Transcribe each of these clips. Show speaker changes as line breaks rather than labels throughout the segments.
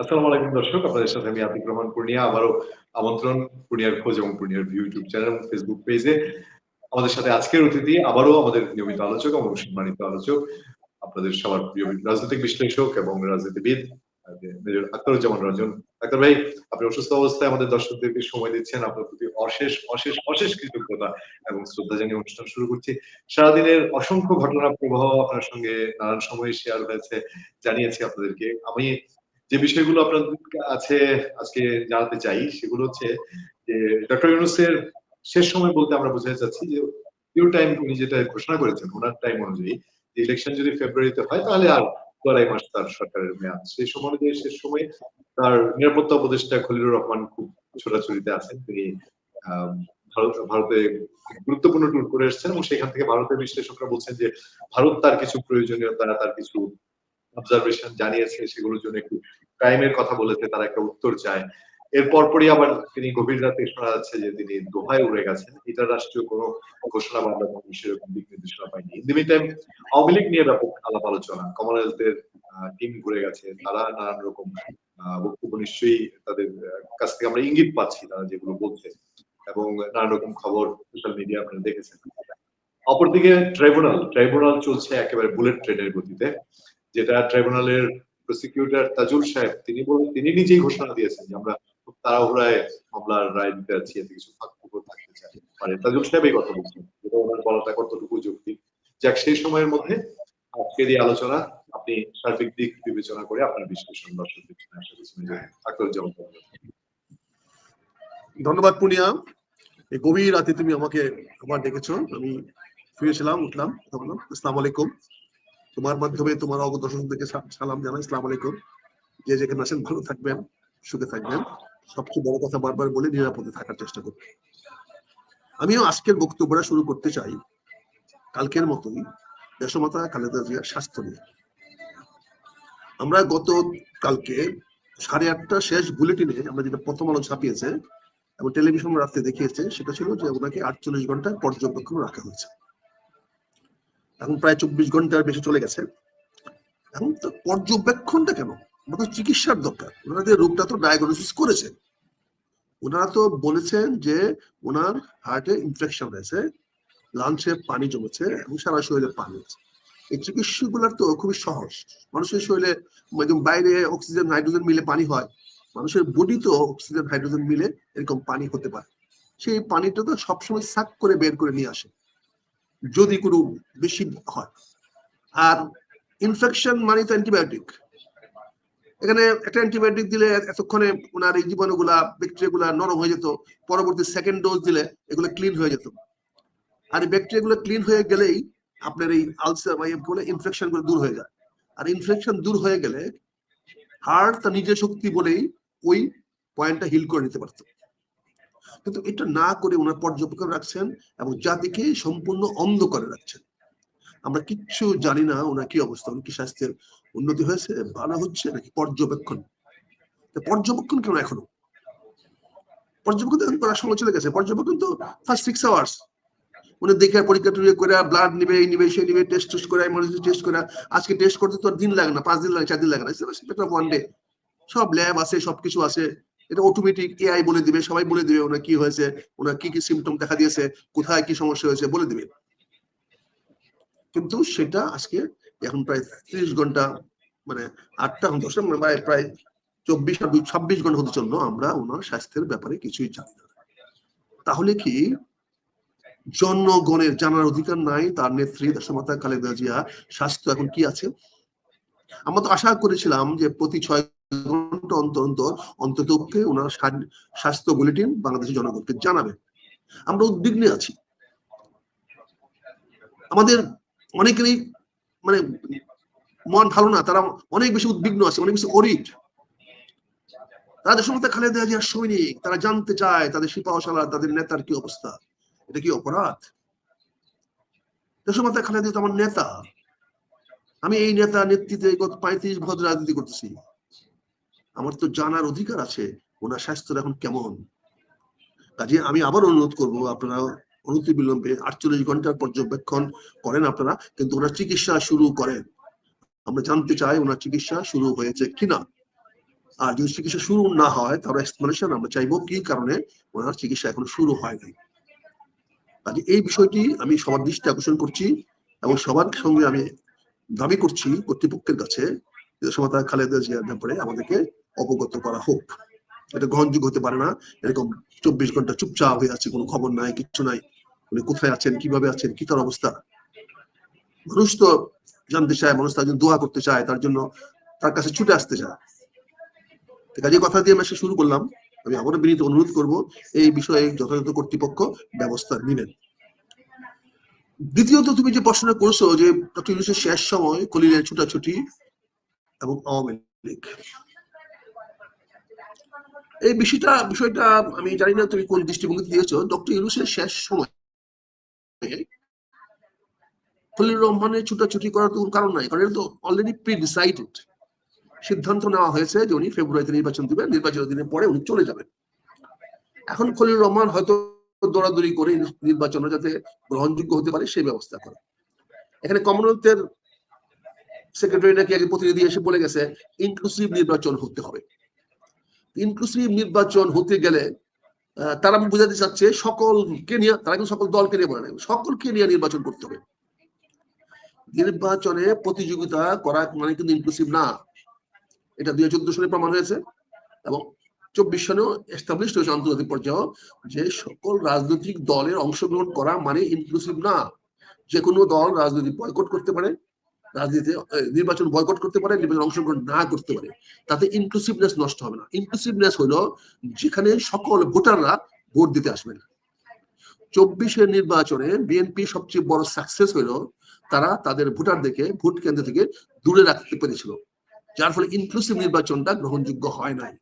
আসসালামু আলাইকুম দর্শক, আপনাদের সাথে আমি আতিক রহমান পূর্ণিয়া। আবারও আমন্ত্রণ, পূর্ণিয়ার খোঁজ এবং পূর্ণিয়ার ইউটিউব চ্যানেল এবং ফেসবুক পেজে আমাদের সাথে আজকের অতিথি, আবারও আমাদের নিয়মিত আলোচক এবং সম্মানিত আলোচক, আপনাদের সবার প্রিয় রাজনৈতিক বিশ্লেষক এবং রাজনীতিবিদ মেজর আক্তারুজ্জামান রঞ্জন। আক্তার ভাই, আপনি অসুস্থ অবস্থায় আমাদের দর্শকদেরকে সময় দিচ্ছেন। আপনার প্রতি অশেষ অশেষ অশেষ কৃতজ্ঞতা এবং শ্রদ্ধা জানিয়ে অনুষ্ঠান শুরু করছি। সারাদিনের অসংখ্য ঘটনা, প্রবাহ আপনার সঙ্গে নানান সময় শেয়ার হয়েছে, জানিয়েছি আপনাদেরকে। আমি যে বিষয়গুলো আপনাদের আছে আজকে জানাতে চাই, সেগুলো হচ্ছে যে ডক্টর ইউনুসের শেষ সময় বলতে আমরা বোঝাতে চাচ্ছি যে ইউর টাইম উনি যেটা ঘোষণা করেছেন, ওনার টাইম অনুযায়ী ইলেকশন যদি ফেব্রুয়ারিতে হয়, তাহলে আর মাস তার সরকারের মেয়াদ। সেই সময় শেষ সময় তার নিরাপত্তা উপদেষ্টা খলিলুর রহমান খুব ছোটাছুটিতে আছেন। তিনি ভারত, ভারতে গুরুত্বপূর্ণ ট্যুর করে এসেছেন এবং সেখান থেকে ভারতের বিশ্লেষকরা বলছেন যে ভারত তার কিছু প্রয়োজনীয়তা, তার কিছু অবজারভেশন জানিয়েছে সেগুলোর জন্য একটু ক্রাইমের কথা বলেছে, তারা একটা উত্তর চায়। এর পরপরই আবার তিনি গভীর রাতে শোনা যাচ্ছে যে তিনি দোহায় উড়ে গেছেন। এটা রাষ্ট্রীয় কোনো ঘোষণা বা আমরা কোনো সেরকম দিক নির্দেশনা পাইনি ইন টাইম আওয়ামী লীগ নিয়ে ব্যাপক আলাপ আলোচনা। কমনওয়েলথের টিম ঘুরে গেছে। তারা নানান রকম বক্তব্য নিশ্চয়ই তাদের কাছ থেকে আমরা ইঙ্গিত পাচ্ছি তারা যেগুলো বলছে এবং নানান রকম খবর সোশ্যাল মিডিয়া আপনারা দেখেছেন। অপরদিকে ট্রাইব্যুনাল ট্রাইব্যুনাল চলছে একেবারে বুলেট ট্রেনের গতিতে। যেটা ট্রাইব্যুনালের প্রসিকিউটর তাজুল সাহেব, তিনি বলেন তিনি নিজেই ঘোষণা দিয়েছেন যে আমরা খুব তাড়াহুড়ায় মামলার রায় দিতে যাচ্ছি, এতে কিছু ফাঁকফোকর থাকতে চাই। পারে তাজুল এই কথা বলছেন। যেটা ওনার বলাটা কতটুকু যৌক্তিক? যাক, সেই সময়ের মধ্যে আজকের এই আলোচনা, আপনি সার্বিক দিক বিবেচনা করে আপনার বিশ্লেষণ দর্শক
ধন্যবাদ। পুনিয়া। এই গভীর রাতে তুমি আমাকে আবার ডেকেছ। আমি ফিরেছিলাম, উঠলাম আসসালামু আলাইকুম। তোমার মাধ্যমে তোমার অগত সালাম জানাই। ইসলাম আলাইকুম। যে যেখানে আছেন, ভালো থাকবেন, সুখে থাকবেন। সবচেয়ে বড় কথা বারবার বলে, নিরাপদে থাকার চেষ্টা করবেন আমিও আজকের বক্তব্যটা শুরু করতে চাই। কালকের মতোই দেশমাতা খালেদা জিয়ার স্বাস্থ্য নিয়ে। আমরা গত কালকে সাড়ে আটটা শেষ বুলেটিনে আমরা যেটা প্রথম আলো ছাপিয়েছে এবং টেলিভিশন রাত্রে দেখিয়েছে, সেটা ছিল যে ওনাকে আটচল্লিশ ঘন্টায় পর্যবেক্ষণ রাখা হয়েছে। এখন প্রায় চব্বিশ ঘণ্টার বেশি চলে গেছে। এখন পর্যবেক্ষণটা কেন? আমাদের চিকিৎসার দরকার। ওনাদের রোগটা তো ডায়াগনোসিস করেছে। ওনারা তো বলেছেন যে ওনার হার্টে ইনফেকশন হয়েছে লাঞ্চে পানি জমেছে এবং সারা শরীরে পানি আছে এই চিকিৎসাগুলোর তো খুবই সহজ। মানুষের শরীরে বাইরে অক্সিজেন হাইড্রোজেন মিলে পানি হয়। মানুষের বডি তো অক্সিজেন হাইড্রোজেন মিলে এরকম পানি হতে পারে। সেই পানিটা তো সবসময় সাক করে বের করে নিয়ে আসে। যদি কোনো বেশি হয়। আর ইনফেকশন মানে তো অ্যান্টিবায়োটিক এখানে একটা অ্যান্টিবায়োটিক দিলে এতক্ষণে ওনার এই জীবাণুগুলা ব্যাকটেরিয়াগুলা নরম হয়ে যেত, পরবর্তী সেকেন্ড ডোজ দিলে এগুলো ক্লিন হয়ে যেত। আর এই ব্যাকটেরিয়াগুলো ক্লিন হয়ে গেলেই আপনার এই আলসার বা বলে ইনফেকশনগুলো দূর হয়ে যায়। আর ইনফেকশন দূর হয়ে গেলে হার্ট তার নিজের শক্তি বলেই ওই পয়েন্টটা হিল করে নিতে পারতো। কিন্তু এটা না করে ওনার পর্যবেক্ষণ রাখছেন এবং জাতিকে সম্পূর্ণ অন্ধ করে রাখছেন। আমরা কিচ্ছু জানি না ওনার কি অবস্থা কি স্বাস্থ্যের উন্নতি হয়েছে ভালো হচ্ছে নাকি পর্যবেক্ষণ? পর্যবেক্ষণ কেন এখনও? পর্যবেক্ষণ করার সময় চলে গেছে। পর্যবেক্ষণ তো ফার্স্ট সিক্স আওয়ার্স উনি দেখে পরীক্ষা টরীক্ষা করে ব্লাড নিবে, এই নিবে, সেই নিবে টেস্ট টেস্ট করে ইমার্জেন্সি টেস্ট করে। আজকে টেস্ট করতে তো দিন লাগে না, পাঁচ দিন লাগে, চার দিন লাগে না। ওয়ান ডে সব ল্যাব আছে, সবকিছু আছে। এটা অটোমেটিক এআই বলে দিবে, সবাই বলে দিবে ওনার কি হয়েছে, ওনার কি কি সিমটম দেখা দিয়েছে, কোথায় কি সমস্যা হয়েছে বলে দিবে। কিন্তু সেটা আজকে এখন প্রায় ত্রিশ ঘণ্টা মানে আটটা দশটা মানে প্রায় প্রায় চব্বিশ আর ছাব্বিশ ঘণ্টা হতে চলল আমরা ওনার স্বাস্থ্যের ব্যাপারে কিছুই জানি না। তাহলে কি জনগণের জানার অধিকার নাই, তার নেত্রী দেশমাতা খালেদা জিয়া, স্বাস্থ্য এখন কি আছে? আমরা তো আশা করেছিলাম যে প্রতি ছয় ঘণ্টা অন্তর অন্তর ওনার স্বাস্থ্য বুলেটিন বাংলাদেশের জনগণকে জানাবে। আমরা উদ্বিগ্নে আছি। আমাদের অনেকেরই মানে মন ভালো না, তারা অনেক বেশি উদ্বিগ্ন আছে, অনেক বেশি তারা দেশের মধ্যে খালেদা জিয়ার সৈনিক, তারা জানতে চায় তাদের সিপাহশালা তাদের নেতার কি অবস্থা, এটা কি অপরাধ? দেশের মধ্যে খালেদা আমার নেতা। আমি এই নেতা নেতৃত্বে গত পঁয়ত্রিশ বছর রাজনীতি করতেছি। আমার তো জানার অধিকার আছে, ওনার স্বাস্থ্য এখন কেমন? কাজে আমি আবার অনুরোধ করব, আপনারা অনতি বিলম্বে আটচল্লিশ ঘণ্টার পর্যবেক্ষণ করেন আপনারা, কিন্তু ওনার চিকিৎসা শুরু করেন। আমরা জানতে চাই ওনার চিকিৎসা শুরু হয়েছে কিনা। আর যদি চিকিৎসা শুরু না হয়, তাহলে এক্সপ্লেনেশন আমরা চাইব কি কারণে ওনার চিকিৎসা এখন শুরু হয় নাই। কাজে এই বিষয়টি আমি সবার দৃষ্টি আকর্ষণ করছি এবং সবার সঙ্গে আমি দাবি করছি কর্তৃপক্ষের কাছে। সমতা খালেদা জিয়ার ব্যাপারে আমাদেরকে অবগত করা হোক। এটা গ্রহণযোগ্য হতে পারে না। এরকম চব্বিশ ঘণ্টা চুপচাপ হয়ে আছে, কোনো খবর নাই কিচ্ছু নাই। উনি কোথায় আছেন, কীভাবে আছেন, কি তার অবস্থা? মানুষ তো জানতে চায়, মানুষ তার জন্য দোয়া করতে চায়, তার জন্য তার কাছে ছুটে আসতে চায়। কাজে কথা দিয়ে আমি শুরু করলাম। আমি আবারও বিনীত অনুরোধ করব, এই বিষয়ে যথাযথ কর্তৃপক্ষ ব্যবস্থা নেবেন দ্বিতীয়ত, তুমি যে প্রশ্ন করছ যে ডক্টর ইউনুসের শেষ সময় কলিলের ছুটাছুটি এবং আওয়ামী লীগ। এই বিষয়টা বিষয়টা আমি জানি না তুমি কোন দৃষ্টিভঙ্গি দিয়েছ। ডক্টর ইউনুসের শেষ সময় খলিল রহমানের ছুটাছুটি করার তো কারণ নাই, কারণ তো অলরেডি প্রি ডিসাইডেড সিদ্ধান্ত নেওয়া হয়েছে যে উনি ফেব্রুয়ারিতে নির্বাচন দিবেন নির্বাচনের দিনের পরে উনি চলে যাবেন। এখন খলিল রহমান হয়তো দৌড়াদৌড়ি করে নির্বাচন যাতে গ্রহণযোগ্য হতে পারে, সেই ব্যবস্থা করে। এখানে কমনওয়েলথের সেক্রেটারি নাকি আগে প্রতিনিধি এসে বলে গেছে ইনক্লুসিভ নির্বাচন হতে হবে। ইনক্লুসিভ নির্বাচন হতে গেলে তারা বুঝাতে চাচ্ছে সকলকে নিয়ে, তারা কিন্তু সকল দলকে নিয়ে বলে না সকলকে নিয়ে নির্বাচন করতে হবে। নির্বাচনে প্রতিযোগিতা করা মানে কিন্তু ইনক্লুসিভ না। এটা দুই চোদ্দ সালে প্রমাণ হয়েছে এবং চব্বিশ সালেও এস্টাবলিশ হয়েছে আন্তর্জাতিক পর্যায়ে যে সকল রাজনৈতিক দলের অংশগ্রহণ করা মানে ইনক্লুসিভ না। যে কোনো দল রাজনৈতিক বয়কট করতে পারে রাজনীতি নির্বাচন বয়কট করতে পারে, নির্বাচন অংশগ্রহণ না করতে পারে, তাতে ইনক্লুসিভনেস নষ্ট হবে না। ইনক্লুসিভনেস হলো যেখানে সকল ভোটাররা ভোট দিতে আসবে না। চব্বিশের নির্বাচনে বিএনপি সবচেয়ে বড় সাকসেস হলো তারা তাদের ভোটারদেরকে ভোট কেন্দ্র থেকে দূরে রাখতে পেরেছিল, যার ফলে ইনক্লুসিভ নির্বাচনটা গ্রহণযোগ্য হয় নাই।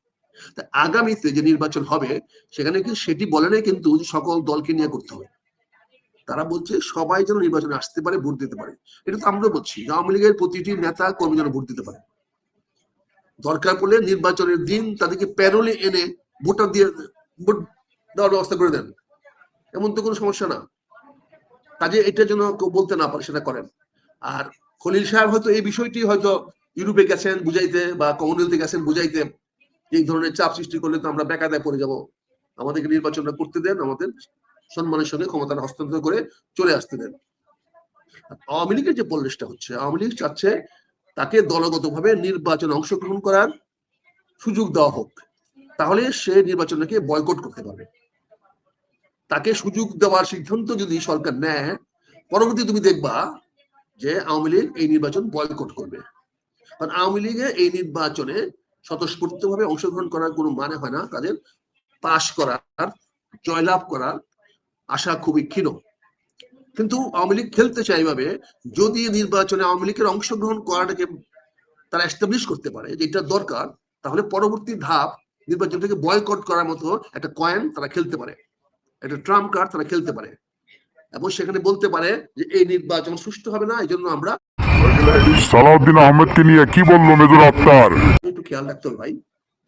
আগামীতে যে নির্বাচন হবে, সেখানে সেটি বলে নাই কিন্তু সকল দলকে নিয়ে করতে হবে। তারা বলছে সবাই যেন নির্বাচনে আসতে পারে, ভোট দিতে পারে। এটা তো আমরা বলছি, আওয়ামী লীগের প্রতিটি নেতা, কর্মী যেন ভোট দিতে পারে। দরকার পড়লে নির্বাচনের দিন তাদেরকে প্যারোলে এনে ভোটার দিয়ে ভোট দেওয়ার ব্যবস্থা করে দেন। এমন তো কোনো সমস্যা না। কাজে এটা যেন কেউ বলতে না পারে, সেটা করেন। আর খলিল সাহেব হয়তো এই বিষয়টি হয়তো ইউরোপে গেছেন বুঝাইতে বা কমনওয়েলথে গেছেন বুঝাইতে এই ধরনের চাপ সৃষ্টি করলে তো আমরা বেকাদায় পড়ে যাব। আমাদেরকে নির্বাচনটা করতে দেন, আমাদের সম্মানের সঙ্গে ক্ষমতাটা হস্তান্তর করে চলে আসতে দেন। আওয়ামী লীগের যে পরিবেশটা হচ্ছে, আওয়ামী লীগ চাচ্ছে তাকে দলগতভাবে নির্বাচনে অংশগ্রহণ করার সুযোগ দেওয়া হোক। তাহলে সে নির্বাচনকে বয়কট করতে পারবে। তাকে সুযোগ দেওয়ার সিদ্ধান্ত যদি সরকার নেয়, পরবর্তী তুমি দেখবা যে আওয়ামী লীগ এই নির্বাচন বয়কট করবে। কারণ আওয়ামী লীগের এই নির্বাচনে স্বতঃস্ফূর্তভাবে অংশগ্রহণ করার কোনো মানে হয় না। তাদের পাশ করার, জয়লাভ করার আশা খুবই ক্ষীণ। কিন্তু আওয়ামী লীগ খেলতে চায় এইভাবে যদি নির্বাচনে আওয়ামী লীগের অংশগ্রহণ করাটাকে তারা এস্টাবলিশ করতে পারে যে এটা দরকার তাহলে পরবর্তী ধাপ নির্বাচনটাকে বয়কট করার মতো একটা কয়েন তারা খেলতে পারে। একটা ট্রাম্প কার্ড তারা খেলতে পারে। এবং সেখানে বলতে পারে যে এই নির্বাচন সুষ্ঠু হবে না এই জন্য আমরা
সালাউদ্দিন আহমেদকে নিয়ে কি বলল মেজর আক্তার?
একটু খেয়াল রাখতে হবে ভাই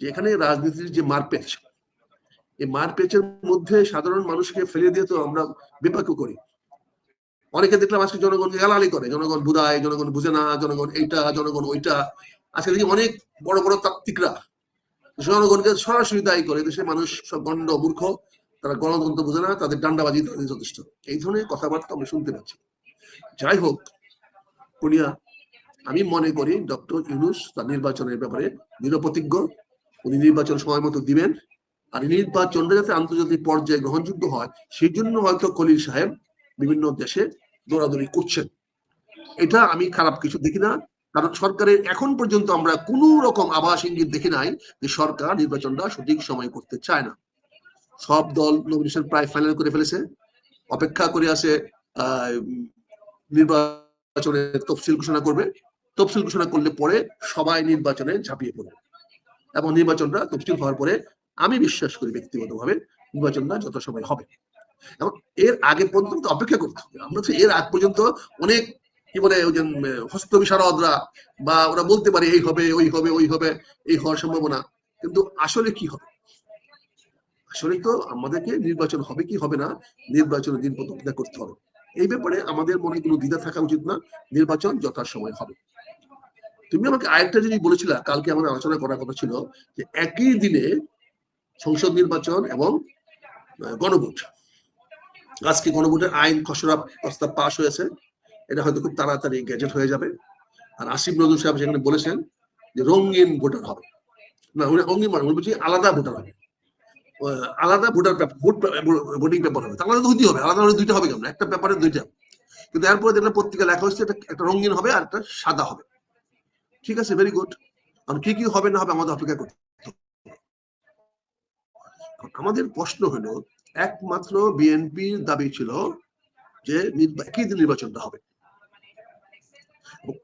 যে এখানে রাজনীতির যে মারপেচ এই মারপেচের মধ্যে সাধারণ মানুষকে ফেলে দিয়ে তো আমরা বিপাক করি অনেকে দেখলাম আজকে জনগণকে গালালি করে, জনগণ বুধায় জনগণ বুঝে না, জনগণ এইটা, জনগণ ওইটা। আজকে দেখি অনেক বড় বড় তাত্ত্বিকরা জনগণকে সরাসরি দায়ী করে। দেশের মানুষ সব গণ্ড, মূর্খ, তারা গণতন্ত্র বুঝে না, তাদের ডান্ডাবাজি তাদের যথেষ্ট। এই ধরনের কথাবার্তা আমরা শুনতে পাচ্ছি। যাই হোক পুনিয়া আমি মনে করি ডক্টর ইউনুস তার নির্বাচনের ব্যাপারে নিরপতিজ্ঞ উনি নির্বাচন সময় মতো দিবেন। আর এই নির্বাচনটা যাতে আন্তর্জাতিক পর্যায়ে গ্রহণযোগ্য হয়, সেই জন্য হয়তো খলিল সাহেব বিভিন্ন দেশে দৌড়াদৌড়ি করছেন। এটা আমি খারাপ কিছু দেখি না, কারণ সরকারের এখন পর্যন্ত আমরা কোনো রকম আভাস ইঙ্গিত দেখি নাই যে সরকার নির্বাচনটা সঠিক সময় করতে চায় না। সব দল নমিনেশন প্রায় ফাইনাল করে ফেলেছে। অপেক্ষা করে আছে নির্বাচনের তফসিল ঘোষণা করবে। তফসিল ঘোষণা করলে পরে সবাই নির্বাচনে ঝাঁপিয়ে পড়বে। এবং নির্বাচনটা তফসিল হওয়ার পরে আমি বিশ্বাস করি ব্যক্তিগতভাবে নির্বাচনটা যত সময় হবে। এবং এর আগে পর্যন্ত অপেক্ষা করতে হবে। আমরা তো এর আগ পর্যন্ত অনেক কি বলে ওই যে হস্ত বিশারদরা বা ওরা বলতে পারে এই হবে, ওই হবে ওই হবে, এই হওয়ার সম্ভাবনা। কিন্তু আসলে কি হবে? আসলে তো আমাদেরকে নির্বাচন হবে কি হবে না, নির্বাচনের দিন অপেক্ষা করতে হবে। এই ব্যাপারে আমাদের মনে কোনো দ্বিধা থাকা উচিত না, নির্বাচন যথাসময় হবে। তুমি আমাকে আরেকটা জিনিস বলেছিলা, কালকে আমাদের আলোচনা করার কথা ছিল যে একই দিনে সংসদ নির্বাচন এবং গণভোট। আজকে গণভোটের আইন খসড়া প্রস্তাব পাশ হয়েছে। এটা হয়তো খুব তাড়াতাড়ি গ্যাজেট হয়ে যাবে। আর আসিফ নজরুল সাহেব সেখানে বলেছেন যে রঙিন ভোটার হবে। না, উনি রঙিন মানে বলছি আলাদা ভোটার হবে। আলাদা ভোটার ভোট ভোটিং পেপার হবে। আলাদা তো হবে, আলাদা হলে দুইটা হবে কেমন? একটা পেপারে দুইটা। কিন্তু এরপরে দেখলাম পত্রিকা লেখা হচ্ছে একটা রঙিন হবে আর একটা সাদা হবে। ঠিক আছে ভেরি গুড আর কি কি হবে না হবে আমাদের অপেক্ষা করতে। আমাদের প্রশ্ন হলো, একমাত্র বিএনপির দাবি ছিল যে একই নির্বাচনটা হবে।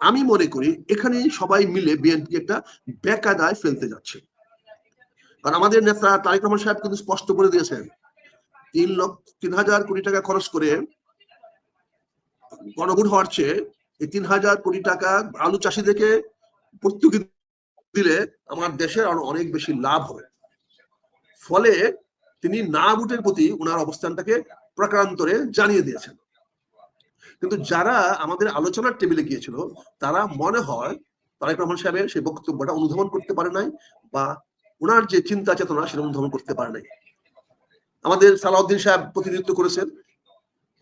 আমি মনে করি এখানে সবাই মিলে বিএনপি একটা বেকাদায় ফেলতে যাচ্ছে। কারণ আমাদের নেতা তারেক রহমান সাহেব কিন্তু স্পষ্ট করে দিয়েছেন, তিন লক্ষ, তিন হাজার কোটি টাকা খরচ করে গণভোট হওয়ার চেয়ে এই তিন হাজার কোটি টাকা আলু চাষিদেরকে প্রত্যেকে দিলে আমার দেশের আরও অনেক বেশি লাভ হবে। ফলে তিনি না ভোটের প্রতি ওনার অবস্থানটাকে প্রকারান্তরে জানিয়ে দিয়েছেন। কিন্তু যারা আমাদের আলোচনার টেবিলে গিয়েছিল, তারা মনে হয় তারেক রহমান সাহেবের সেই বক্তব্যটা অনুধাবন করতে পারে নাই বা ওনার যে চিন্তা চেতনা সেটা অনুধাবন করতে পারে নাই। আমাদের সালাউদ্দিন সাহেব প্রতিনিধিত্ব করেছেন।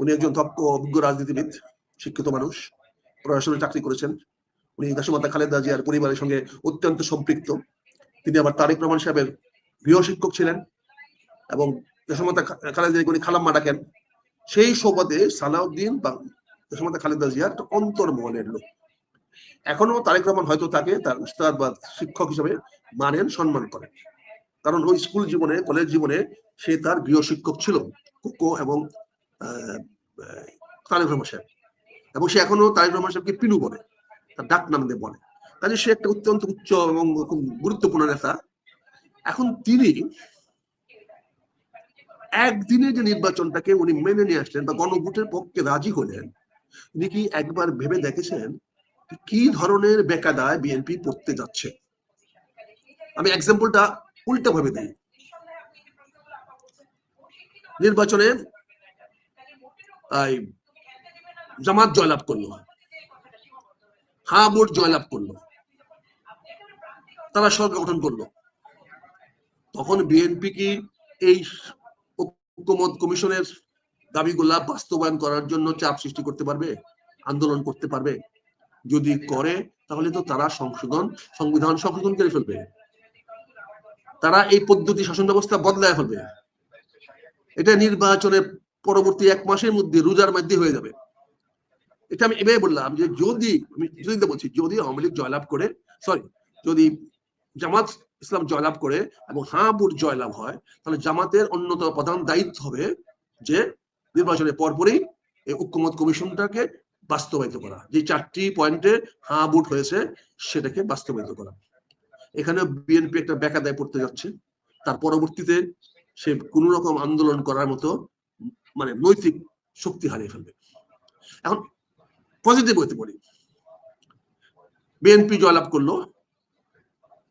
উনি একজন দক্ষ, অভিজ্ঞ রাজনীতিবিদ, শিক্ষিত মানুষ, প্রশাসনে চাকরি করেছেন। উনি দেশমাতা খালেদা জিয়ার পরিবারের সঙ্গে অত্যন্ত সম্পৃক্ত। তিনি আবার তারেক রহমান সাহেবের গৃহ শিক্ষক ছিলেন এবং দেশমাতা খা- খালেদা খালাম্মা ডাকেন, সেই সুবাদে সালাউদ্দিন বা খালেদা জিয়া একটা অন্তর্মহলের লোক। এখনও তারেক রহমান হয়তো তাকে তার উস্তাদ বা শিক্ষক হিসেবে মানেন, সম্মান করেন। কারণ ওই স্কুল জীবনে, কলেজ জীবনে সে তার গৃহ শিক্ষক ছিল কোকো এবং তারেক রহমান সাহেব। এবং সে এখনও তারেক রহমান সাহেবকে পিনু বলে, তার ডাক নাম দিয়ে বলে। কাজে সে একটা অত্যন্ত উচ্চ এবং খুব গুরুত্বপূর্ণ নেতা। এখন তিনি একদিনে যে নির্বাচনটাকে উনি মেনে নিয়ে আসলেন বা গণভোটের পক্ষে রাজি হলেন, উনি কি একবার ভেবে দেখেছেন কি ধরনের বেকাদায় বিএনপি পড়তে যাচ্ছে? আমি এক্সাম্পলটা উল্টা ভাবে দিই। নির্বাচনে জামাত জয়লাভ করল। হা বোর্ড জয়লাভ করল। তারা সরকার গঠন করল। তখন বিএনপি কি এই ঐক্যমত কমিশনের দাবিগুলা বাস্তবায়ন করার জন্য চাপ সৃষ্টি করতে পারবে? আন্দোলন করতে পারবে? যদি করে, তাহলে তো তারা সংশোধন, সংবিধান সংশোধন করে ফেলবে। তারা এই পদ্ধতি শাসন ব্যবস্থা বদলায় ফেলবে। এটা নির্বাচনের পরবর্তী এক মাসের মধ্যে রোজার মধ্যে হয়ে যাবে। এটা আমি এভাবে বললাম যে যদি, আমি যদি বলছি, যদি আওয়ামী লীগ জয়লাভ করে সরি যদি জামাত ইসলাম জয়লাভ করে এবং হাঁ বুট জয়লাভ হয়, তাহলে জামাতের অন্যতম প্রধান দায়িত্ব হবে যে নির্বাচনের পরপরই এই ঐক্যমত কমিশনটাকে বাস্তবায়িত করা। যে চারটি পয়েন্টে হাঁ বুট হয়েছে, সেটাকে বাস্তবায়িত করা। এখানে বিএনপি একটা বেকাদায় পড়তে যাচ্ছে। তার পরবর্তীতে সে কোন রকম আন্দোলন করার মতো মানে নৈতিক শক্তি হারিয়ে ফেলবে। এখন পজিটিভ হইতে পারি। বিএনপি জয়লাভ করল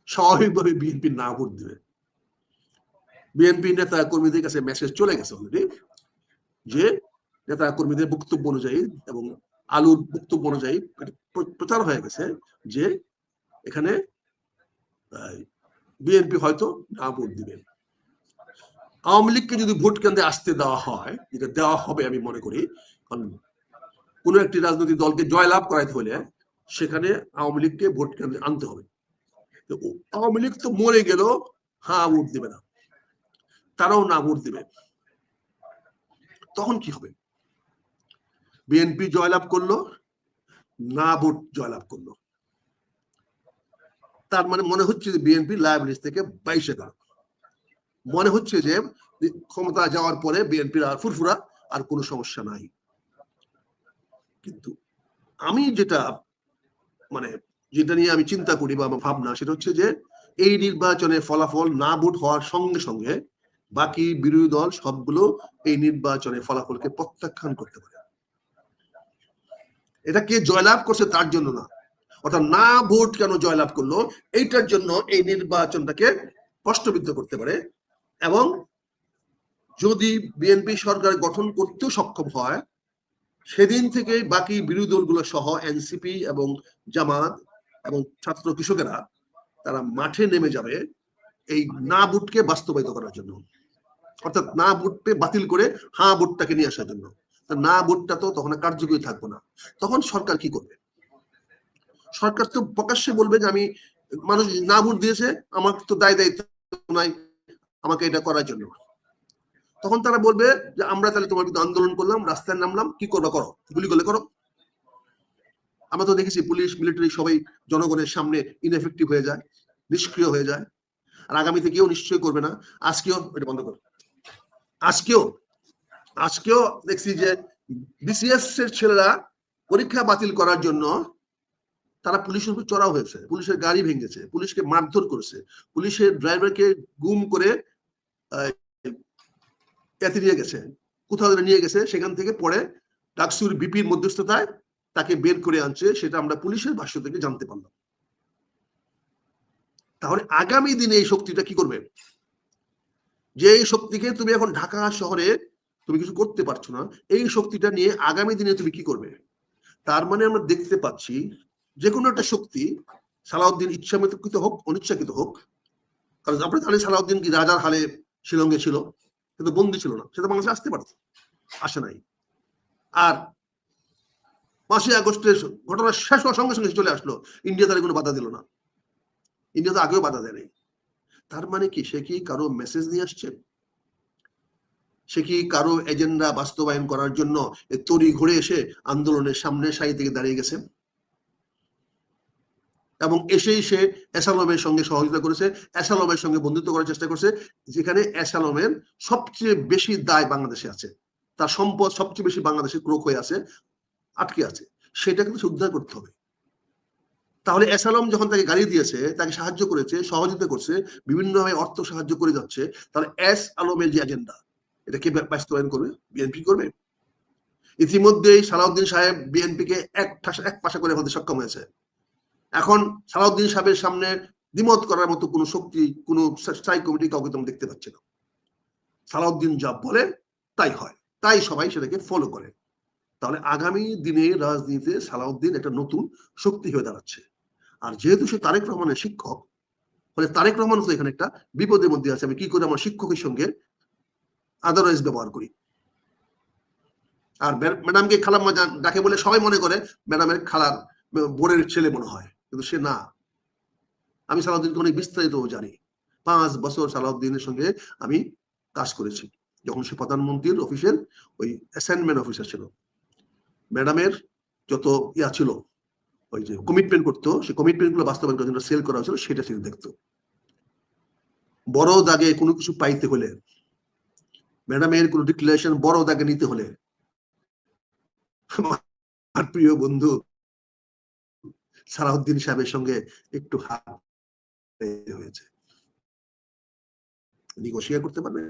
স্বাভাবিকভাবে বিএনপি না ভোট দিবে। বিএনপি নেতা কর্মীদের কাছে মেসেজ চলে গেছে অলরেডি যে নেতা কর্মীদের বক্তব্য অনুযায়ী এবং আলুর বক্তব্য অনুযায়ী প্র- প্রচার হয়ে গেছে যে এখানে বিএনপি হয়তো না ভোট দিবে। আওয়ামী লীগকে যদি ভোট কেন্দ্রে আসতে দেওয়া হয়, যেটা দেওয়া হবে আমি মনে করি, কারণ কোন একটি রাজনৈতিক দলকে জয়লাভ করাইতে হলে সেখানে আওয়ামী লীগকে ভোট কেন্দ্রে আনতে হবে। আওয়ামী লীগ তো মরে গেল হ্যাঁ ভোট দিবে না। তারাও না ভোট দিবে। তখন কি হবে? বিএনপি জয়লাভ করল, না ভোট জয়লাভ করল। তার মানে মনে হচ্ছে যে বিএনপি লাইব্রেরিজ থেকে বাইশে গেল। মনে হচ্ছে যে ক্ষমতা যাওয়ার পরে বিএনপির আর ফুরফুরা, আর কোনো সমস্যা নাই। কিন্তু আমি যেটা মানে যেটা নিয়ে আমি চিন্তা করি বা আমার ভাবনা, সেটা হচ্ছে যে এই নির্বাচনে ফলাফল না ভোট হওয়ার সঙ্গে সঙ্গে বাকি বিরোধী দল সবগুলো এই নির্বাচনে ফলাফলকে প্রত্যাখ্যান করতে পারে। এটা কে জয়লাভ করছে তার জন্য না। অর্থাৎ না ভোট কেন জয়লাভ করল, এইটার জন্য এই নির্বাচনটাকে প্রশ্নবিদ্ধ করতে পারে এবং যদি বিএনপি সরকার গঠন করতেও সক্ষম হয়, সেদিন থেকে বাকি বিরোধী দলগুলো সহ এনসিপি এবং জামাত এবং ছাত্র কৃষকেরা তারা মাঠে নেমে যাবে এই না বুটকে বাস্তবায়িত করার জন্য। অর্থাৎ না বুটকে বাতিল করে হা বুটটাকে নিয়ে আসার জন্য। না বুটটা তো তখন কার্যকরী থাকবে না। তখন সরকার কি করবে? সরকার তো প্রকাশ্যে বলবে যে আমি মানুষ না ভোট দিয়েছে, আমার তো দায় দায়িত্ব নাই, আমাকে এটা করার জন্য। তখন তারা বলবে যে আমরা তাহলে তোমার আন্দোলন করলাম, রাস্তায় নামলাম, কি করবা করো? গুলি করলে করো। আমরা তো দেখেছি পুলিশ মিলিটারি সবাই জনগণের সামনে ইনএফেক্টিভ হয়ে যায়, নিষ্ক্রিয় হয়ে যায়। আর আগামীতে কেউ নিশ্চয়ই করবে না। আজকেও, এটা বন্ধ করো। আজকেও আজকেও দেখছি যে বিসিএস এর ছেলেরা পরীক্ষা বাতিল করার জন্য তারা পুলিশের উপর চড়াও হয়েছে। পুলিশের গাড়ি ভেঙেছে, পুলিশকে মারধর করেছে। পুলিশের ড্রাইভারকে গুম করে নিয়ে গেছে, কোথাও নিয়ে গেছে। সেখান থেকে পরে ডাকসুর বিপির মধ্যস্থতায় তাকে বের করে আনছে, সেটা আমরা পুলিশের ভাষ্য থেকে জানতে পারলাম। তাহলে আগামী দিনে এই শক্তিটা কি করবে? যে এই শক্তিকে তুমি এখন ঢাকা শহরে তুমি কিছু করতে পারছ না, এই শক্তিটা নিয়ে আগামী দিনে তুমি কি করবে? তার মানে আমরা দেখতে পাচ্ছি যে কোনো একটা শক্তি, সালাউদ্দিন ইচ্ছামিত হোক, অনিচ্ছাকৃত হোক, কারণ আমরা জানি সালাউদ্দিন কি রাজার হালে শিলংয়ে ছিল, কিন্তু বন্দি ছিল না সেটা বাংলাদেশে আসতে পারত, আসে নাই। আর পাঁচই আগস্টের ঘটনা শেষ হওয়ার সঙ্গে সঙ্গে চলে আসলো। ইন্ডিয়া তার কোনো বাধা দিল না। ইন্ডিয়া তো আগেও বাধা দেয় নাই তার মানে কি? সে কি কারও মেসেজ নিয়ে আসছে? সে কি কারও এজেন্ডা বাস্তবায়ন করার জন্য তরি ঘুরে এসে আন্দোলনের সামনে সারি থেকে দাঁড়িয়ে গেছে? এবং এসেই সে অ্যাসালমের সঙ্গে সহযোগিতা করেছে অ্যাসালমের সঙ্গে বন্ধুত্ব করার চেষ্টা করছে, যেখানে অ্যাসালমের সবচেয়ে বেশি দায় বাংলাদেশে আছে। তার সম্পদ সবচেয়ে বেশি বাংলাদেশে ক্রোক হয়ে আছে। আটকে আছে, সেটা কিন্তু উদ্ধার করতে হবে। তাহলে অ্যাসালম যখন তাকে গাড়ি দিয়েছে, তাকে সাহায্য করেছে, সহযোগিতা করছে, বিভিন্নভাবে অর্থ সাহায্য করে যাচ্ছে, তাহলে এস আলমের যে এজেন্ডা এটা কে বাস্তবায়ন করবে? বিএনপি করবে? ইতিমধ্যেই সালাউদ্দিন সাহেব বিএনপিকে এক এক পাশা করে আমাদের সক্ষম হয়েছে। এখন সালাউদ্দিন সাহেবের সামনে দ্বিমত করার মতো কোনো শক্তি, কোনো স্থায়ী কমিটি কাউকে তুমি দেখতে পাচ্ছি না। সালাউদ্দিন যা বলে, তাই হয়। তাই সবাই সেটাকে ফলো করে। তাহলে আগামী দিনে রাজনীতিতে সালাউদ্দিন একটা নতুন শক্তি হয়ে দাঁড়াচ্ছে। আর যেহেতু সে তারেক রহমানের শিক্ষক, ফলে তারেক রহমান তো এখানে একটা বিপদের মধ্যে আছে। আমি কি করে আমার শিক্ষকের সঙ্গে আদারওয়াইজ ব্যবহার করি? আর ম্যাডামকে খালাম্মা জান ডাকে বলে সবাই মনে করে ম্যাডামের খালার বোনের ছেলে মনে হয়, কিন্তু সে না। আমি সালাউদ্দিনকে অনেক বিস্তারিত জানি। পাঁচ বছর সালাউদ্দিনের সঙ্গে আমি কাজ করেছি। যখন সে প্রধানমন্ত্রীর অফিসের ওই অ্যাসাইনমেন্ট অফিসার ছিল। ম্যাডামের যত ইয়া ছিল, ওই যে কমিটমেন্ট করতো সেই কমিটমেন্টগুলো বাস্তবায়ন করার জন্য সেল করা হয়েছিল, সেটা তিনি দেখতো। বড় দাগে কোনো কিছু পাইতে হলে, ম্যাডামের কোনো ডিক্লারেশন বড় দাগে নিতে হলে, আমার প্রিয় বন্ধু সালাউদ্দিন সাহেবের সঙ্গে একটু হাত হয়েছে। নিগোসিয়েট করতে পারবে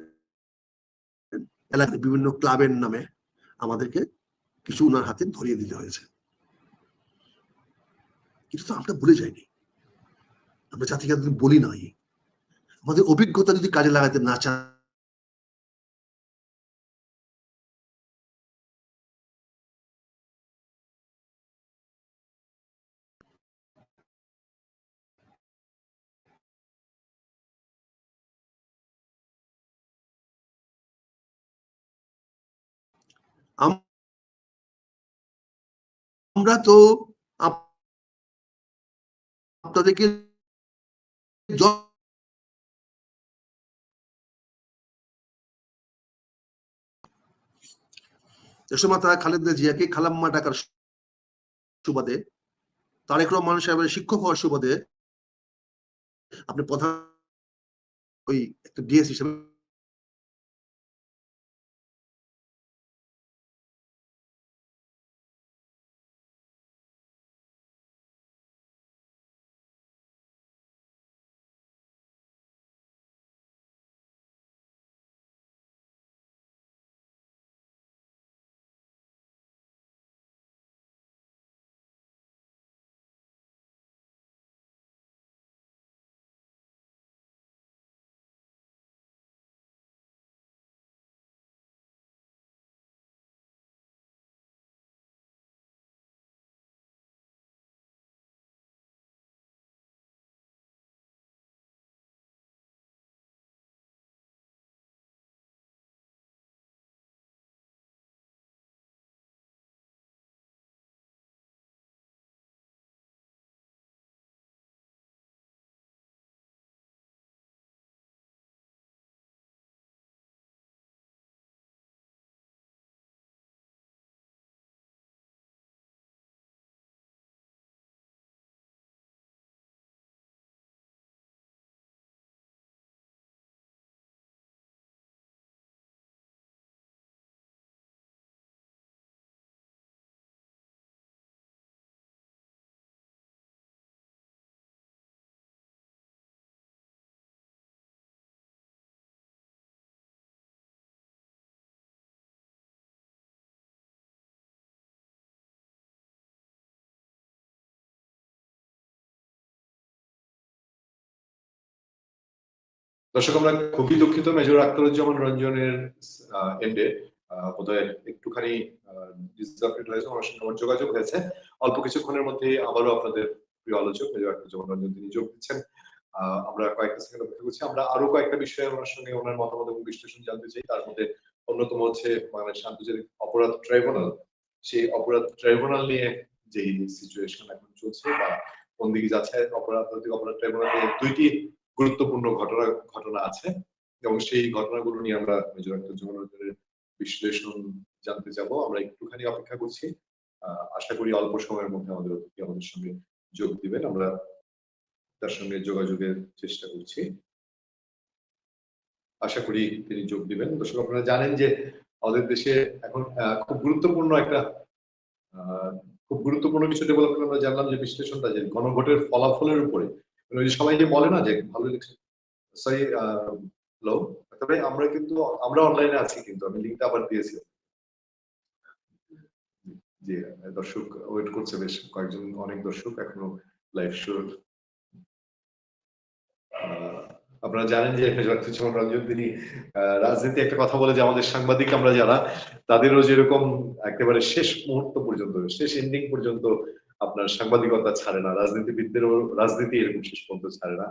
এলাকায় বিভিন্ন ক্লাবের নামে আমাদেরকে কিছু ওনার হাতে ধরিয়ে দিতে হয়েছে। কিন্তু তো আমরা ভুলে যাইনি। আমরা জাতিকে বলি নাই, আমাদের অভিজ্ঞতা যদি কাজে লাগাতে না চান আমরা তো আপনাদেরকে দেশমাতা খালেদা জিয়াকে খালাম্মা ডাকার সুবাদে, তারেক রহমান সাহেবের শিক্ষক হওয়ার সুবাদে আপনি প্রধান ওই একটা ডিএস হিসেবে
দর্শক, আমরা খুবই দুঃখিত মেজর আখতারুজ্জামান রঞ্জনের এন্ডে বোধহয় একটুখানি ডিসকানেক্ট হয়েছে আমার সঙ্গে যোগাযোগ হয়েছে। অল্প কিছুক্ষণের মধ্যে আবারও আপনাদের প্রিয় আলোচক মেজর আখতারুজ্জামান রঞ্জন, তিনি যোগ দিচ্ছেন। আমরা কয়েকটা সেকেন্ড অপেক্ষা করছি। আমরা আরও কয়েকটা বিষয়ে ওনার সঙ্গে ওনার মতামত এবং বিশ্লেষণ জানতে চাই। তার মধ্যে অন্যতম হচ্ছে বাংলাদেশ আন্তর্জাতিক অপরাধ ট্রাইব্যুনাল। সেই অপরাধ ট্রাইব্যুনাল নিয়ে যে সিচুয়েশন এখন চলছে বা কোন দিকে যাচ্ছে, অপরাধ অপরাধ ট্রাইব্যুনালে দুইটি গুরুত্বপূর্ণ ঘটনা ঘটনা আছে এবং সেই ঘটনাগুলো নিয়ে আমরা মেজর রঞ্জনের বিশ্লেষণ জানতে যাব। আমরা একটুখানি অপেক্ষা করছি। আশা করি অল্প সময়ের মধ্যে আমাদের অতিথি আমাদের সঙ্গে যোগ দিবেন। আমরা তার সঙ্গে যোগাযোগের চেষ্টা করছি। আশা করি তিনি যোগ দিবেন। দর্শক, আপনারা জানেন যে আমাদের দেশে এখন খুব গুরুত্বপূর্ণ একটা খুব গুরুত্বপূর্ণ কিছু ডেভেলপমেন্ট আমরা জানলাম যে বিশ্লেষণটা যে গণভোটের ফলাফলের উপরে ওই সবাই যে বলে না যে ভালো ইলেকশন সরি হ্যালো তবে আমরা কিন্তু, আমরা অনলাইনে আছি কিন্তু, আমি লিঙ্কটা আবার দিয়েছি। দর্শক ওয়েট করছে বেশ, কয়েকজন অনেক দর্শক এখনও লাইভ শো আপনারা জানেন যে রক্তচমন রঞ্জন তিনি রাজনীতি একটা কথা বলে যে আমাদের সাংবাদিক আমরা যারা, তাদেরও যেরকম একেবারে শেষ মুহূর্ত পর্যন্ত, শেষ এন্ডিং পর্যন্ত আপনার সাংবাদিকতা ছাড়ে না রাজনীতিবিদদেরও রাজনীতি এরকম শেষ পর্যন্ত ছাড়ে না।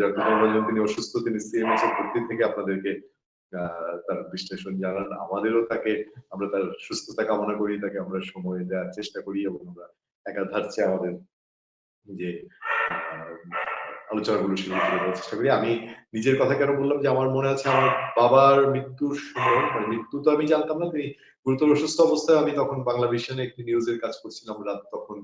যখন তিনি অসুস্থ, তিনি সিএমএস এর ভর্তি থেকে আপনাদেরকে তার বিশ্লেষণ জানান। আমাদেরও তাকে, আমরা তার সুস্থতা কামনা করি, তাকে আমরা সময় দেওয়ার চেষ্টা করি এবং আমরা একাধারছে আমাদের যে আলোচনাগুলো চেষ্টা করি। আমি নিজের কথা কেন বললাম যে আমার মনে আছে আমার বাবার মৃত্যুর সময় মানে মৃত্যু তো আমি জানতাম না, তিনি গুরুতর অসুস্থ অবস্থায় আমি তখন বাংলা ভিশনে একটি নিউজের কাজ করছিলাম, রাত তখন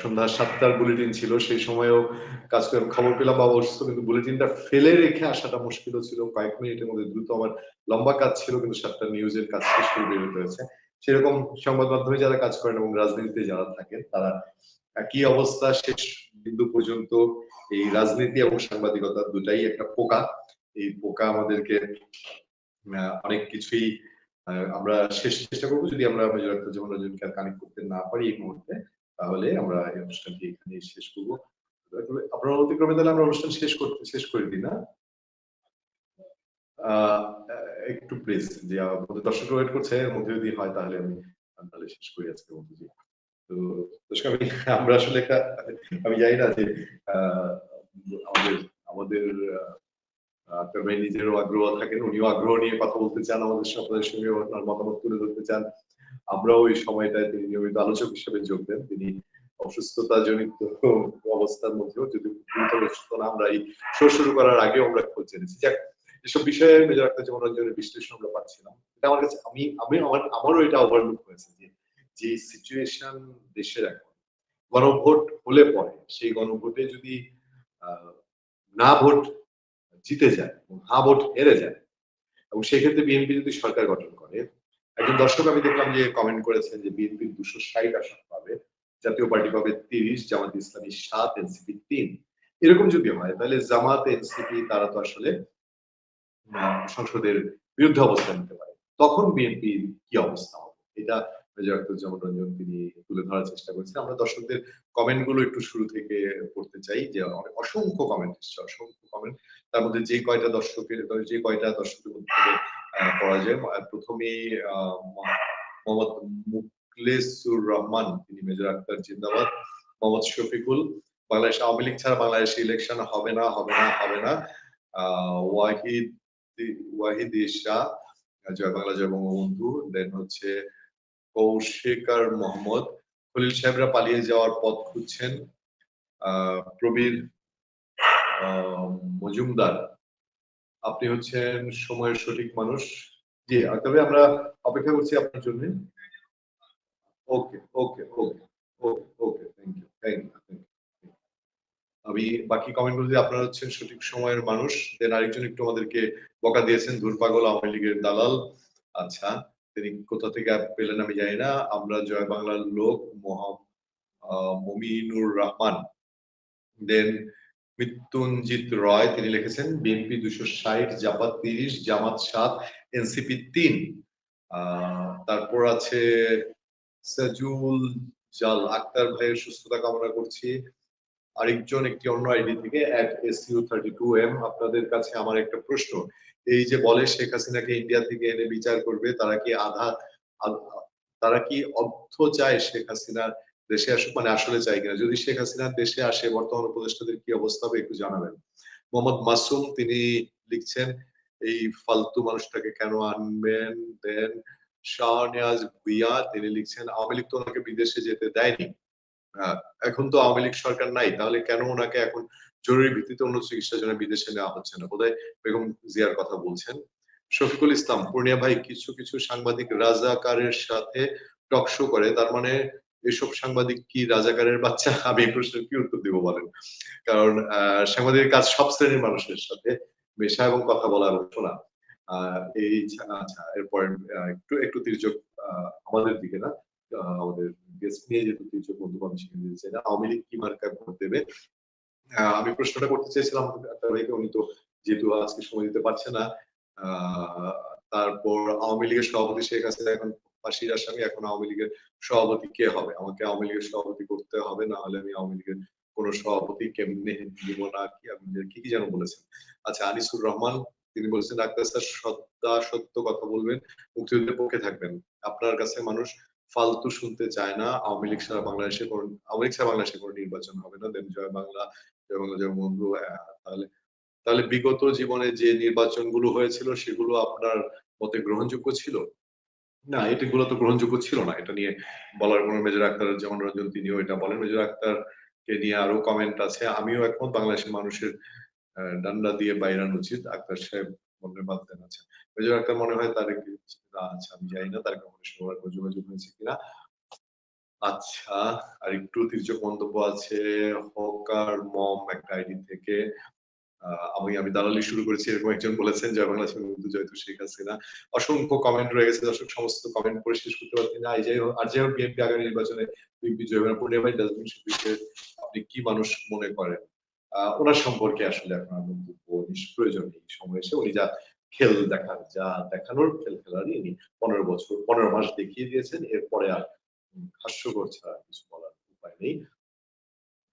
সন্ধ্যা সাতটার বুলেটিন ছিল, সেই সময়ও কাজ করে খবর পেলাম, বাবা অসুস্থ, কিন্তু বুলেটিনটা ফেলে রেখে আসাটা মুশকিল ছিল। কয়েক মিনিটের মধ্যে দ্রুত আমার লম্বা কাজ ছিল, কিন্তু সাতটা নিউজের কাজ শেষ করে বেরোতে হয়েছে। সেরকম সংবাদ মাধ্যমে যারা কাজ করেন এবং রাজনীতিতে যারা থাকেন, তারা একই অবস্থা, শেষ বিন্দু পর্যন্ত এই রাজনীতি এবং সাংবাদিকতা দুটাই একটা পোকা। এই পোকা আমাদেরকে অনেক কিছুই আমরা শেষ, চেষ্টা করব যদি আমরা মেজর আখতারুজ্জামান রঞ্জনকে কানেক্ট করতে না পারি এই মুহূর্তে, তাহলে আমরা এই অনুষ্ঠানটি এখানে শেষ করব। আপনার অতিক্রমে তাহলে আমরা অনুষ্ঠান শেষ করতে, শেষ করে দিই না? একটু প্লিজ যে আমাদের দর্শক ওয়েট করছে, এর মধ্যে যদি হয় তাহলে আমি, তাহলে শেষ করি আজকের জি তো দর্শক, আমি, আমরা আসলে একটা আমি জানি না যে আমাদের আমাদের আক্তার ভাই নিজেরও আগ্রহ থাকেন, উনিও আগ্রহ নিয়ে কথা বলতে চান, আমাদের আপনাদের সঙ্গে ওনার মতামত তুলে ধরতে চান। আমরাও ওই সময়টায় তিনি নিয়মিত আলোচক হিসেবে যোগ দেন। তিনি অসুস্থতা জনিত অবস্থার মধ্যেও যদি অসুস্থ না, আমরা এই শো শুরু করার আগে আমরা খোঁজ জেনেছি। যাক, এসব বিষয়ে একটা যেমন রঞ্জনের বিশ্লেষণ আমরা পাচ্ছিলাম, এটা আমার কাছে, আমি আমি, আমার, আমারও এটা ওভারলুক হয়েছে যে যে সিচুয়েশন দেশের এখন, গণভোট হলে পরে, সেই গণভোটে যদি না ভোট জিতে যায় হা ভোট হেরে যায়। এবং সেক্ষেত্রে বিএনপি যদি সরকার গঠন করে, একজন দর্শক আমি দেখলাম যে কমেন্ট করেছেন যে বিএনপি দুশো ষাট আসন পাবে, জাতীয় পার্টি পাবে তিরিশ, জামাত ইসলামী সাত এনসিপি তিন। এরকম যদি হয়, তাহলে জামাত এনসিপি তারা তো আসলে সংসদের বিরুদ্ধে অবস্থান নিতে পারে। তখন বিএনপি কি অবস্থা হবে? এটা আখতারুজ্জামান রঞ্জন তিনি তুলে ধরার চেষ্টা করেছেন আমরা দর্শকদের কমেন্টগুলো একটু শুরু থেকে পড়তে চাই যে অনেক অসংখ্য কমেন্ট এসছে অসংখ্য কমেন্ট তার মধ্যে যে কয়টা দর্শকের যে কয়টা দর্শকের মধ্যে পড়া যায় আহ, প্রথমেই আহ, মো- মোহাম্মদ মুকলেসুর রহমান তিনি মেজর আক্তার জিন্দাবাদ মোহাম্মদ শফিকুল। বাংলাদেশ আওয়ামী লীগ ছাড়া বাংলাদেশে ইলেকশন হবে না হবে না হবে না। ওয়াহিদ ওয়াহিদ শাহ জয় বাংলা জয় বঙ্গবন্ধু। দেন হচ্ছে কৌশিকার মোহাম্মদ। খলিল সাহেবরা পালিয়ে যাওয়ার পথ খুঁজছেন প্রবীর মজুমদার। আপনি হচ্ছেন সময়ের সঠিক মানুষ। জি আর তবে আমরা অপেক্ষা করছি আপনার জন্য। Okay okay okay okay okay thank you thank you আমি বাকি কমেন্টগুলো আপনারা হচ্ছেন সঠিক সময়ের মানুষ। দেন আরেকজন একটু আমাদেরকে বকা দিয়েছেন দুর্পাগল আওয়ামী লীগের দালাল। আচ্ছা তিনি কোথা থেকে পেলেন আমি জানি না। আমরা জয় বাংলার লোক মোহাম মমিনুর রহমান। দেন মৃত্যুঞ্জিত রয় তিনি লিখেছেন, বিএনপি দুশো ষাট জাপাত তিরিশ, জামাত সাত, এনসিপি তিন। তারপর আছে সাজুল জাল আক্তার ভাইয়ের সুস্থতা কামনা করছি। আরেকজন একটি অন্য আইডি থেকে at SU thirty two M আপনাদের কাছে আমার একটা প্রশ্ন। এই যে বলে শেখ হাসিনাকে ইন্ডিয়া থেকে এনে বিচার করবে, তারা কি আধা তারা কি অর্থ চায় শেখ হাসিনার দেশে আসুক? মানে আসলে চাই কিনা? যদি শেখ হাসিনা দেশে আসে, বর্তমান উপদেষ্টাদের কি অবস্থা হবে একটু জানাবেন। মোহাম্মদ মাসুম, তিনি লিখছেন, এই ফালতু মানুষটাকে কেন আনবেন? দেন শাহনিয়াজ ভুইয়া, তিনি লিখছেন, আওয়ামী লীগ তো ওনাকে বিদেশে যেতে দেয়নি। এখন তো আওয়ামী লীগ সরকার নাই, তাহলে কেন ওনাকে এখন জরুরি ভিত্তিতে অন্য চিকিৎসার জন্য বিদেশে নেওয়া হচ্ছে না? বোধহয় বেগম জিয়ার কথা বলছেন। শফিকুল ইসলাম, পূর্ণিয়া ভাই, কিছু কিছু সাংবাদিক রাজাকারের সাথে টকশো করে, তার মানে এসব সাংবাদিক কি রাজাকারের বাচ্চা? আমি এই প্রশ্নের কি উত্তর দিব বলেন? কারণ সাংবাদিকের কাজ সব শ্রেণির মানুষের সাথে মেশা এবং কথা বলা এবং শোনা। এই আচ্ছা এরপর একটু একটু তির্যক আমাদের দিকে না। আমাদের গেস্ট নিয়ে তির্যক বন্ধু বান্ধব সেখানে চাই না আওয়ামী লীগ কি মার্কায় ভোট দেবে? আমি প্রশ্নটা করতে ডাক্তার ভাইকে, উনি তো যেহেতু আজকে সময় দিতে পারছে না তারপর আওয়ামী লীগের সভাপতি শেখ হাসিনা, এখন ফাঁসির আসামি, এখন আওয়ামী লীগের সভাপতি কে হবে? আমাকে আওয়ামী লীগের সভাপতি করতে হবে, না হলে আমি আওয়ামী লীগের কোন সভাপতি কেমনে দিব না, কি আপনি কি কি যেন বলেছেন? আচ্ছা আনিসুর রহমান, তিনি বলেছেন, ডাক্তার স্যার সত্য কথা বলবেন, মুক্তিযুদ্ধের পক্ষে থাকবেন। আপনার কাছে মানুষ ফালতু শুনতে চায় না। আওয়ামী লীগ ছাড়া বাংলাদেশে কোন, আওয়ামী লীগ ছাড়া বাংলাদেশে কোনো নির্বাচন হবে না। দেন জয় বাংলা জয় বাংলা, জয় বন্ধু তাহলে তাহলে বিগত জীবনে যে নির্বাচনগুলো হয়েছিল সেগুলো আপনার মতে গ্রহণযোগ্য ছিল? না এটিগুলো তো গ্রহণযোগ্য ছিল না। এটা নিয়ে বলার কোনো মেজর আক্তার যেমন রঞ্জন তিনিও এটা বলেন। মেজর আক্তার কে নিয়ে আরও কমেন্ট আছে। আমিও এখন বাংলাদেশের মানুষের ডান্ডা দিয়ে বাইরান উচিত। আক্তার সাহেব মনে বাদ দেন আছে মেজর আক্তার মনে হয় তার আচ্ছা আমি জানি না তার কখনো সবার যোগাযোগ হয়েছে কিনা। আচ্ছা আর একটু তির্যক মন্তব্য আছে হকার মম একটা আইডি থেকে। আমি আমি দালালি শুরু করেছি, এরকম একজন বলেছেন, জয় বাংলা বন্ধু জয়তু শেখ হাসিনা। অসংখ্য কমেন্ট রয়ে গেছে, দর্শক, সমস্ত কমেন্ট পড়ে শেষ করতে পারছি না। এই যাই হোক আর যাই বিএনপি আগামী নির্বাচনে বিএনপি জয় ডাস্টবিন শিল্পীকে আপনি কি মানুষ মনে করেন? ওনার সম্পর্কে আসলে এখন আর মন্তব্য নিষ্প্রয়োজন এই সময় এসে। উনি যা খেল দেখার যা দেখানোর খেল খেলারই ইনি পনেরো বছর, পনেরো মাস দেখিয়ে দিয়েছেন। এরপরে আর হাস্যকর ছাড়া কিছু বলার উপায় নেই।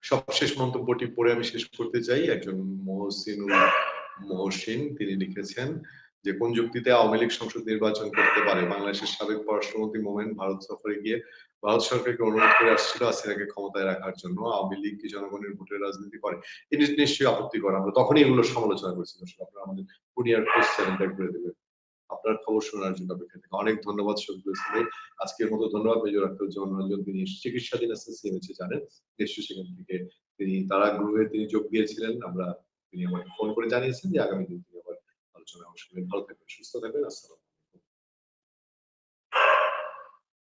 সবশেষ মন্তব্যটি পড়ে আমি শেষ করতে চাই। একজন মহসিন মহসিন, তিনি লিখেছেন যে, কোন যুক্তিতে আওয়ামী লীগ সংসদ নির্বাচন করতে পারে? বাংলাদেশের সাবেক পররাষ্ট্রমন্ত্রী মোমেন ভারত সফরে গিয়ে ভারত সরকারকে অনুরোধ করে আসছিল আসিনাকে ক্ষমতায় রাখার জন্য। আওয়ামী লীগ জনগণের ভোটের রাজনীতি করে? এটি নিশ্চয়ই আপত্তিকর আমরা তখনই এগুলো সমালোচনা করছি দর্শক আপনারা আমাদের পুনিয়ার খোঁজ চ্যানেলটা করে দেবেন। আপনার খবর শোনার জন্য অপেক্ষা থেকে। অনেক ধন্যবাদ শফিকুল ইসলামের আজকের মতো ধন্যবাদ। মেজর আখতারুজ্জামান রঞ্জন, তিনি চিকিৎসাধীন আছেন সিএমএইচে জানেন। নিশ্চয়ই সেখান থেকে তিনি তারা গ্রুপে তিনি যোগ দিয়েছিলেন। আমরা তিনি আমাকে ফোন করে জানিয়েছেন যে আগামী দিন তিনি আবার আলোচনায় অংশ নেবেন। ভালো থাকবেন, সুস্থ থাকবেন। আসসালাম